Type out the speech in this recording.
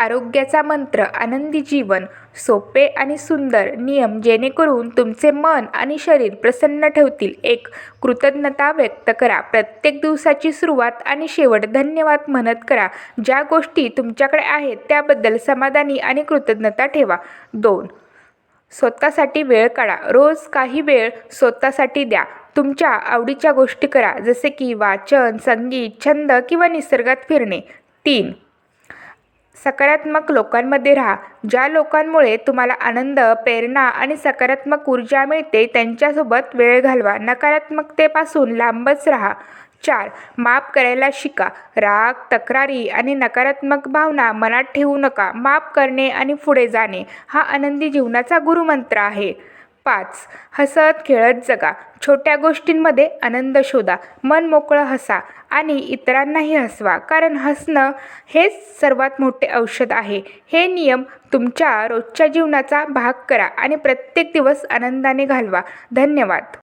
आरोग्याचा मंत्र आनंदी जीवन सोपे आणि सुंदर नियम जेणेकरून तुमचे मन आणि शरीर प्रसन्न ठेवतील. एक कृतज्ञता व्यक्त करा. प्रत्येक दिवसाची सुरुवात आणि शेवट धन्यवाद म्हणत करा. ज्या गोष्टी तुमच्याकडे आहेत त्याबद्दल समाधानी आणि कृतज्ञता ठेवा. दोन स्वतःसाठी वेळ काढा. रोज काही वेळ स्वतःसाठी द्या. तुमच्या आवडीच्या गोष्टी करा जसे की वाचन संगीत छंद किंवा निसर्गात फिरणे. तीन सकारात्मक लोकांमध्ये राहा. ज्या लोकांमुळे तुम्हाला आनंद प्रेरणा आणि सकारात्मक ऊर्जा मिळते त्यांच्यासोबत वेळ घालवा. नकारात्मकतेपासून लांबच राहा. चार माफ करायला शिका. राग तक्रारी आणि नकारात्मक भावना मनात ठेवू नका. माफ करणे आणि पुढे जाणे हा आनंदी जीवनाचा गुरुमंत्र आहे. पाच. हसत खेळत जगा. छोट्या गोष्टींमध्ये आनंद शोधा. मन मोकळं हसा आणि इतरांनाही हसवा. कारण हसणं हेच सर्वात मोठे औषध आहे. हे नियम तुमच्या रोजच्या जीवनाचा भाग करा आणि प्रत्येक दिवस आनंदाने घालवा. धन्यवाद.